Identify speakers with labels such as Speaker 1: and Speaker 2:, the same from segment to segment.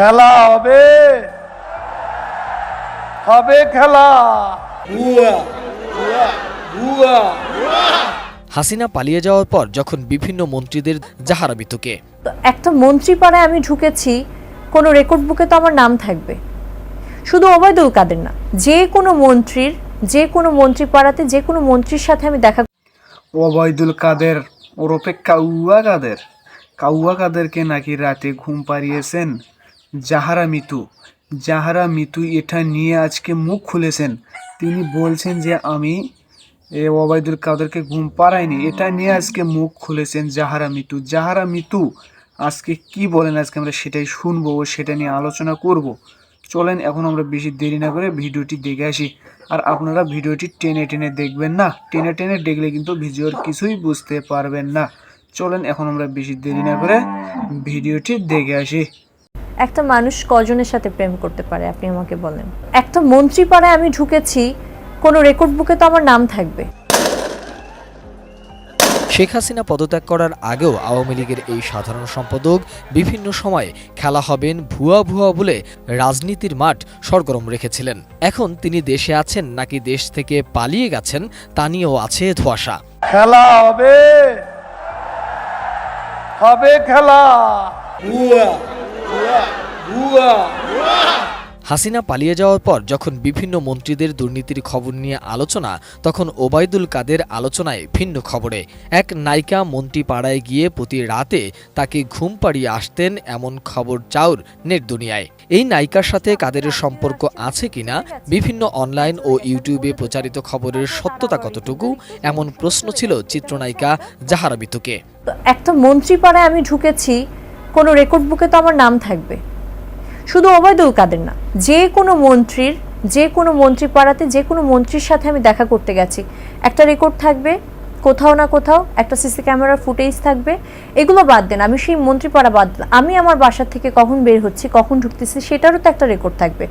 Speaker 1: খেলা হবে। হবে খেলা।
Speaker 2: হাসিনা পালিয়ে যাওয়ার পর যখন বিভিন্ন মন্ত্রীদের জাহারা বিতকে।
Speaker 3: একটা মন্ত্রী পাড়ায় আমি ঢুকেছি কোনো রেকর্ড বুকে তো আমার নাম থাকবে। শুধু ওবায়দুল কাদের না যে কোনো মন্ত্রীর যে কোনো মন্ত্রী পাড়াতে যে কোনো মন্ত্রীর সাথে আমি দেখা
Speaker 4: ওবায়দুল কাদের ওরফে কাউয়া কাদের? কাউয়া কাদেরকে নাকি রাতে ঘুম পাড়িয়েছেন? জাহারা মিতু জাহারা মিতু এটা নিয়ে আজকে মুখ খুলেছেন, তিনি বলছেন যে আমি এ ওবায়দুল কাদেরকে ঘুম পাড়াইনি, এটা নিয়ে আজকে মুখ খুলেছেন জাহারা মিতু। জাহারা মিতু, আজকে কি বলেন আজকে আমরা সেটাই শুনব ও সেটা নিয়ে আলোচনা করব। চলেন এখন আমরা বেশি দেরি না করে ভিডিওটি দেখে আসি। আর আপনারা ভিডিওটি টেনে টেনে দেখবেন না, টেনে টেনে দেখলে কিন্তু ভিডিওর কিছুই বুঝতে পারবেন না। চলেন এখন আমরা বেশি দেরি না করে ভিডিওটি দেখে আসি।
Speaker 3: একটা মানুষ কজনের সাথে প্রেম করতে পারে আপনি আমাকে বলেন। একটা মন্ত্রী পাড়ায় আমি ঢুকেছি কোনো রেকর্ড বুকে তো আমার নাম থাকবে।
Speaker 2: শেখ হাসিনা পদত্যাগ করার আগেও আওয়ামী লীগের এই সাধারণ সম্পাদক বিভিন্ন সময় খেলা হবেন ভুয়া ভুয়া বলে রাজনীতির মাঠ সরগরম রেখেছিলেন। এখন তিনি দেশে আছেন নাকি দেশ থেকে পালিয়ে গেছেন তা নিয়েও আছে ধোয়াশা।
Speaker 1: খেলা হবে। হবে খেলা। ভুয়া।
Speaker 2: হাসিনা পালিয়ে যাওয়ার পর যখন বিভিন্ন মন্ত্রীদের দুর্নীতির খবর নিয়ে আলোচনা তখন ওবায়দুল কাদের আলোচনায় ভিন্ন খবরে। এক নায়িকা মন্ত্রী পাড়ায় গিয়ে প্রতি রাতে তাকে ঘুম পাড়িয়ে আসতেন এমন খবর চাউর নেট দুনিয়ায়। এই নায়িকার সাথে কাদেরের সম্পর্ক আছে কিনা বিভিন্ন অনলাইন ও ইউটিউবে প্রচারিত খবরের সত্যতা কতটুকু এমন প্রশ্ন ছিল চিত্রনায়িকা জাহারা বিতুকে
Speaker 3: একটা মন্ত্রী পাড়ায় আমি ঢুকেছি কোনো রেকর্ড বুকে তো আমার নাম থাকবে। শুধু ওবায়দুল কাদের না, যে কোনো মন্ত্রীর, যে কোনো মন্ত্রী পাড়াতে, যে কোনো মন্ত্রীর সাথে আমি দেখা করতে গেছি। একটা রেকর্ড থাকবে, কোথাও না কোথাও একটা সিসি ক্যামেরার ফুটেজ থাকবে। এগুলো বাদ দেন, আমি সেই মন্ত্রী পাড়া বাদ আমি আমার বাসা থেকে কখন বের হচ্ছি, কখন ঢুকতেছি, সেটারও তো একটা রেকর্ড থাকবে।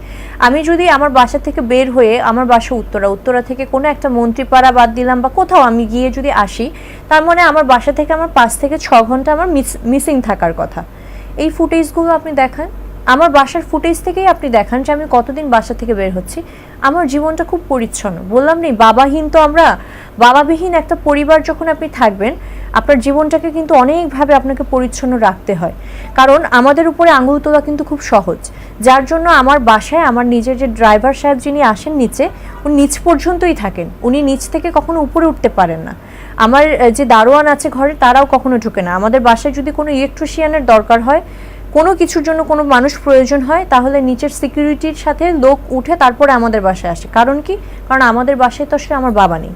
Speaker 3: আমি যদি আমার বাসা থেকে বের হয়ে আমার বাসা উত্তরা উত্তরা থেকে কোনো একটা মন্ত্রী পাড়া বাদ দিলাম বা কোথাও আমি গিয়ে যদি আসি, তার মানে আমার বাসা থেকে আমার পাঁচ থেকে ছ ঘণ্টা আমার মিস মিসিং থাকার কথা। এই ফুটেজগুলো আপনি দেখান। আমার বাসার ফুটেজ থেকেই আপনি দেখান যে আমি কতদিন বাসা থেকে বের হচ্ছি। আমার জীবনটা খুব পরিচ্ছন্ন। বললাম নেই বাবাহীন তো আমরা বাবাবিহীন একটা পরিবার যখন আপনি থাকবেন আপনার জীবনটাকে কিন্তু অনেকভাবে আপনাকে পরিচ্ছন্ন রাখতে হয়। কারণ আমাদের উপরে আঙুল তোলা কিন্তু খুব সহজ। যার জন্য আমার বাসায় আমার নিজের যে ড্রাইভার সাহেব যিনি আসেন নিচে, উনি নিচ পর্যন্তই থাকেন। উনি নিচ থেকে কখনো উপরে উঠতে পারেন না। আমার যে দারোয়ান আছে ঘরে, তারাও কখনো ঢুকে না। আমাদের বাসায় যদি কোনো ইলেকট্রিশিয়ানের দরকার হয়, কোনো কিছুর জন্য কোনো মানুষ প্রয়োজন হয়, তাহলে নিচের সিকিউরিটির সাথে লোক উঠে তারপরে আমাদের বাসায় আসে। কারণ কি? কারণ আমাদের বাসায় তো আসলে আমার বাবা নেই।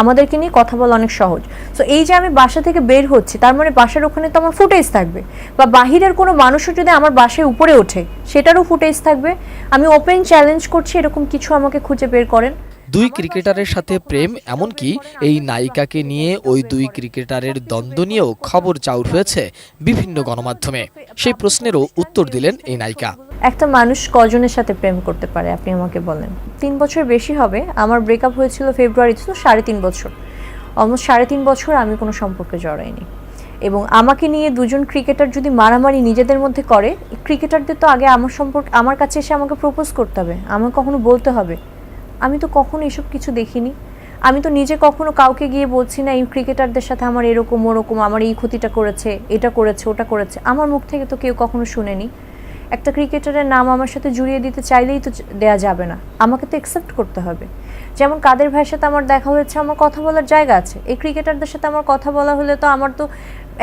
Speaker 3: আমাদেরকে নিয়ে কথা বলা অনেক সহজ। সো এই যে আমি বাসা থেকে বের হচ্ছি, তার মানে বাসার ওখানে তো আমার ফুটেজ থাকবে। বা বাহিরের কোনো মানুষও যদি আমার বাসায় উপরে ওঠে, সেটারও ফুটেজ থাকবে। আমি ওপেন চ্যালেঞ্জ করছি, এরকম কিছু আমাকে খুঁজে বের করেন।
Speaker 2: দুই ক্রিকেটারের সাথে প্রেম, এমনকি এই নায়িকাকে নিয়ে ওই দুই ক্রিকেটারের দ্বন্দ্ব নিয়েও খবর চাউর হয়েছে বিভিন্ন গণমাধ্যমে। সেই প্রশ্নেরও উত্তর দিলেন এই নায়িকা।
Speaker 3: একটা মানুষ কজনের সাথে প্রেম করতে পারে, আপনি আমাকে বলেন। তিন বছর বেশি হবে, আমার ব্রেকআপ হয়েছিল ফেব্রুয়ারিতে তো সাড়ে তিন বছর। অলমোস্ট সাড়ে তিন বছর আমি কোনো সম্পর্কে জড়াইনি। এবং আমাকে নিয়ে দুজন ক্রিকেটার যদি মারামারি নিজেদের মধ্যে করে ক্রিকেটারদের তো আগে আমার সম্পর্কে, আমার কাছে এসে আমাকে প্রপোজ করতে হবে, আমাকে কখনো বলতে হবে। আমি তো কখনো এসব কিছু দেখিনি। আমি তো নিজে কখনো কাউকে গিয়ে বলছি না, এই ক্রিকেটারদের সাথে আমার এরকম ওরকম, আমার এই ক্ষতিটা করেছে, এটা করেছে, ওটা করেছে। আমার মুখ থেকে তো কেউ কখনো শুনেনি। একটা ক্রিকেটারের নাম আমার সাথে জুড়িয়ে দিতে চাইলেই তো দেয়া যাবে না। আমাকে তো অ্যাকসেপ্ট করতে হবে। যেমন কাদের ভাইয়ের সাথে আমার দেখা হয়েছে, আমার কথা বলার জায়গা আছে। এই ক্রিকেটারদের সাথে আমার কথা বলা হলে তো আমার তো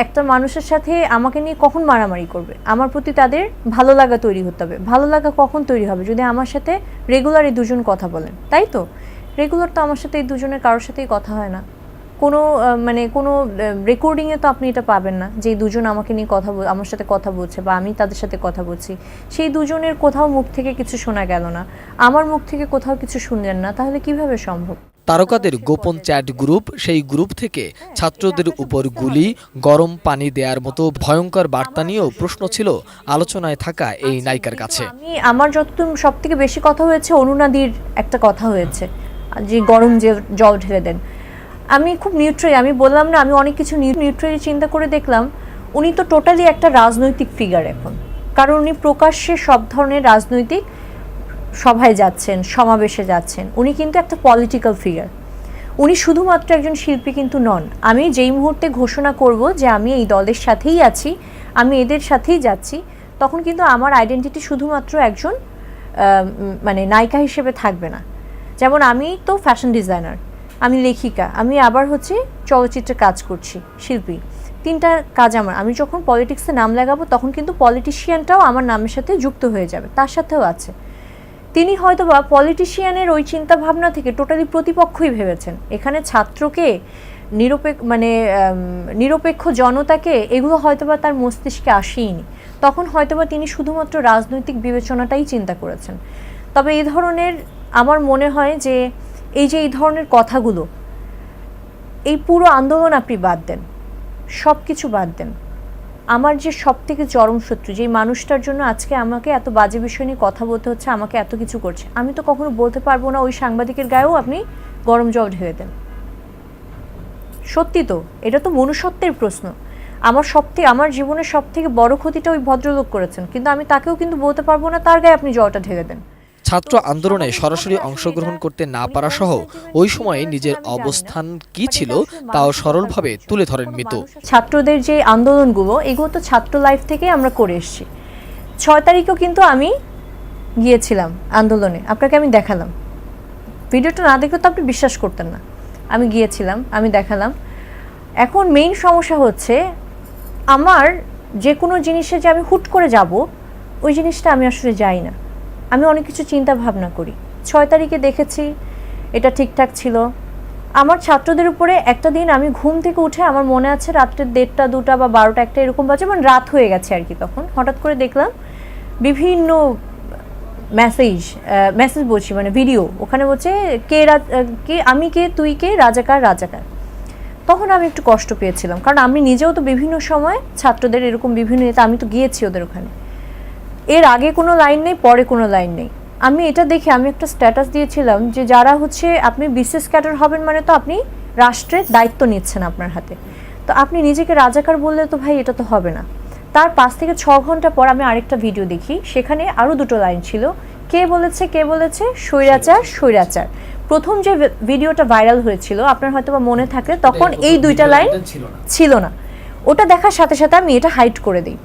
Speaker 3: একটা মানুষের সাথে আমাকে নিয়ে কখন মারামারি করবে? আমার প্রতি তাদের ভালো লাগা তৈরি হতে হবে। ভালো লাগা কখন তৈরি হবে? যদি আমার সাথে রেগুলার এই দুজন কথা বলেন, তাই তো? রেগুলার তো আমার সাথে এই দুজনের কারোর সাথেই কথা হয় না। কোনো মানে কোনো রেকর্ডিংয়ে তো আপনি এটা পাবেন না। যে দুজন আমাকে নিয়ে কথা আমার সাথে কথা বলছে বা আমি তাদের সাথে কথা বলছি সেই দুজনের কোথাও মুখ থেকে কিছু শোনা গেল না। আমার মুখ থেকে কোথাও কিছু শুনলেন না তাহলে কীভাবে সম্ভব?
Speaker 2: তারকাদের গোপন চ্যাট গ্রুপ সেই গ্রুপ থেকে ছাত্রদের উপর গুলি গরম পানি দেওয়ার মতো ভয়ঙ্কর বার্তা নিয়েও প্রশ্ন ছিল আলোচনায় থাকা এই নায়িকার কাছে।
Speaker 3: আমি আমার যতদূর সব থেকে বেশি কথা হয়েছে অরুণাদির একটা কথা হয়েছে। যে গরম যে জল ঢেলে দেন। আমি খুব নিউট্রালি আমি বললাম না, আমি অনেক কিছু নিউট্রালি চিন্তা করে দেখলাম। উনি তো টোটালি একটা রাজনৈতিক ফিগার এখন। কারণ উনি প্রকাশ্যে সব ধরনের রাজনৈতিক সভায় যাচ্ছেন, সমাবেশে যাচ্ছেন। উনি কিন্তু একটা পলিটিক্যাল ফিগার উনি শুধুমাত্র একজন শিল্পী কিন্তু নন। আমি যেই মুহূর্তে ঘোষণা করব যে আমি এই দলের সাথেই আছি, আমি এদের সাথেই যাচ্ছি, তখন কিন্তু আমার আইডেন্টিটি শুধুমাত্র একজন মানে নায়িকা হিসেবে থাকবে না। যেমন আমি তো ফ্যাশন ডিজাইনার আমি লেখিকা, আমি আবার হচ্ছে চলচ্চিত্রে কাজ করছি, শিল্পী। তিনটা কাজ আমার। আমি যখন পলিটিক্সে নাম লাগাবো, তখন কিন্তু পলিটিশিয়ানটাও আমার নামের সাথে যুক্ত হয়ে যাবে, তার সাথেও আছে। তিনি হয়তো বা পলিটিশিয়ানের ওই চিন্তাভাবনা থেকে টোটালি প্রতিপক্ষই ভেবেছেন। এখানে ছাত্রকে নিরপেক্ষ মানে নিরপেক্ষ জনতাকে এগুলো হয়তোবা তার মস্তিষ্কে আসেইনি। তখন হয়তোবা তিনি শুধুমাত্র রাজনৈতিক বিবেচনাটাই চিন্তা করেছেন। তবে এই ধরনের আমার মনে হয় যে এই যে এই ধরনের কথাগুলো, এই পুরো আন্দোলন আপনি বাদ দেন সব কিছু বাদ দেন। আমার যে সব থেকে চরম শত্রু, যেই মানুষটার জন্য আজকে আমাকে এত বাজে বিষয় নিয়ে কথা বলতে হচ্ছে, আমাকে এত কিছু করছে, আমি তো কখনো বলতে পারব না ওই সাংবাদিকের গায়েও আপনি গরম জল ঢেলে দেন। সত্যি তো, এটা তো মনুষ্যত্বের প্রশ্ন। আমার সব থেকে আমার জীবনের সব থেকে বড় ক্ষতিটা ওই ভদ্রলোক করেছেন, কিন্তু আমি তাকেও কিন্তু বলতে পারব না তার গায়ে আপনি জলটা ঢেলে দেন।
Speaker 2: ছাত্র আন্দোলনে সরাসরি অংশগ্রহণ করতে না পারা সহ ওই সময়ে নিজের অবস্থান কি ছিল তাও সরলভাবে তুলে ধরেন মিতু।
Speaker 3: ছাত্রদের যে আন্দোলনগুলো, এগুলো তো ছাত্র লাইফ থেকে আমরা করে এসেছি। ছয় তারিখেও কিন্তু আমি গিয়েছিলাম আন্দোলনে। আপনাকে আমি দেখালাম। ভিডিওটা না দেখলে তো আপনি বিশ্বাস করতেন না। আমি গিয়েছিলাম, আমি দেখালাম। এখন মেইন সমস্যা হচ্ছে, আমার যে কোনো জিনিসে যে আমি হুট করে যাব, ওই জিনিসটা আমি আসলে যাই না। আমি অনেক কিছু চিন্তা ভাবনা করি। ছয় তারিখে দেখেছি, এটা ঠিকঠাক ছিল। আমার ছাত্রদের উপরে একটা দিন আমি ঘুম থেকে উঠে আমার মনে আছে রাত্রে দেড়টা, দুটা বা বারোটা, একটা এরকম বাজে মানে রাত হয়ে গেছে আর কি তখন। হঠাৎ করে দেখলাম বিভিন্ন মেসেজ মেসেজ বলছি মানে ভিডিও ওখানে বলছে, কে কে, আমি কে, তুই কে, রাজাকার রাজাকার? তখন আমি একটু কষ্ট পেয়েছিলাম। কারণ আমি নিজেও তো বিভিন্ন সময় ছাত্রদের এরকম বিভিন্ন নেতা আমি তো গিয়েছি ওদের ওখানে। এর আগে কোনো লাইন নেই পরে কোনো লাইন নেই। আমি এটা দেখে আমি একটা স্ট্যাটাস দিয়েছিলাম যে যারা হচ্ছে আপনি বিশেষ ক্যাডার হবেন মানে তো আপনি রাষ্ট্রের দায়িত্ব নিচ্ছেন আপনার হাতে। তো আপনি নিজেকে রাজাকার বললে তো ভাই এটা তো হবে না। তার পাঁচ থেকে ছ ঘণ্টা পর আমি আরেকটা ভিডিও দেখি সেখানে আরও দুটো লাইন ছিল। কে বলেছে কে বলেছে? স্বৈরাচার স্বৈরাচার। প্রথম যে ভিডিওটা ভাইরাল হয়েছিল আপনার হয়তো বা মনে থাকে তখন এই দুইটা লাইন ছিল না। ওটা দেখার সাথে সাথে আমি এটা হাইট করে দিই।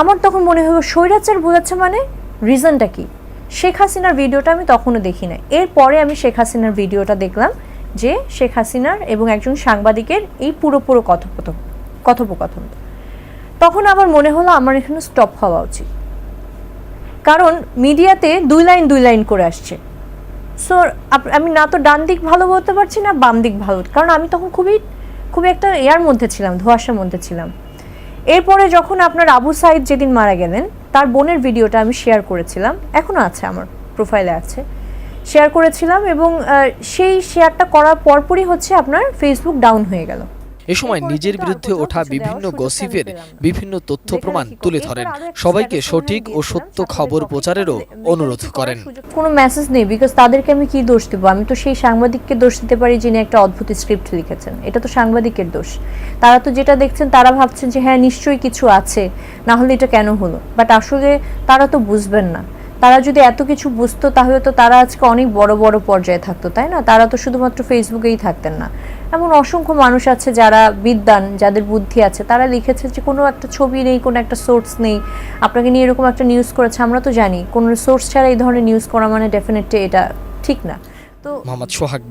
Speaker 3: আমার তখন মনে হলো স্বৈরাচার বোঝাচ্ছে মানে রিজনটা কি? শেখ হাসিনার ভিডিওটা আমি তখনও দেখি না এরপরে আমি শেখ হাসিনার ভিডিওটা দেখলাম যে শেখ হাসিনার এবং একজন সাংবাদিকের এই পুরো পুরো কথোপকথন। কথোপকথন তখন আমার মনে হলো আমার এখানে স্টপ হওয়া উচিত। কারণ মিডিয়াতে দুই লাইন দুই লাইন করে আসছে। সো আমি না তো ডান দিক ভালো বলতে পারছি না বাম দিক ভালো। কারণ আমি তখন খুবই খুবই একটা এয়ার মধ্যে ছিলাম, ধোঁয়াশার মধ্যে ছিলাম। এরপরে যখন আপনার আবু সাইদ যেদিন মারা গেলেন, তার বোনের ভিডিওটা আমি শেয়ার করেছিলাম। এখনও আছে আমার প্রোফাইলে আছে। শেয়ার করেছিলাম এবং সেই শেয়ারটা করার পরপরই হচ্ছে আপনার ফেসবুক ডাউন হয়ে গেল।
Speaker 2: এ সময় নিজের বিরুদ্ধে ওঠা বিভিন্ন গসিপের বিভিন্ন তথ্য প্রমাণ তুলে ধরেন। সবাইকে সঠিক ও সত্য খবর প্রচারেরও অনুরোধ করেন।
Speaker 3: কোনো মেসেজ নেই বিকজ তাদেরকে আমি কি দোষ দেবো? আমি তো সেই সাংবাদিককে দোষ দিতে পারি যিনি একটা অদ্ভুত স্ক্রিপ্ট লিখেছেন। এটা তো সাংবাদিকের দোষ। তারা তো যেটা দেখছেন তারা ভাবছেন যে হ্যাঁ নিশ্চয়ই কিছু আছে না হলে এটা কেন হলো? বাট আসলে তারা তো বুঝবেন না। তারা যদি এত কিছু বুঝতো তাহলে তো তারা আজকে অনেক বড় বড় পর্যায়ে থাকতো তাই না? তারা তো শুধুমাত্র ফেসবুকেই থাকতেন না। এমন অসংখ্য মানুষ আছে যারা বিদ্যান যাদের বুদ্ধি আছে। তারা লিখেছে যে কোনো একটা ছবি নেই, কোনো একটা সোর্স নেই। আপনাকে নিয়ে এরকম একটা নিউজ করেছে, আমরা তো জানি। কোনো সোর্স ছাড়া এই ধরনের নিউজ করা মানে ডেফিনেটলি এটা ঠিক না। তো
Speaker 2: মোহাম্মদ সোহাগ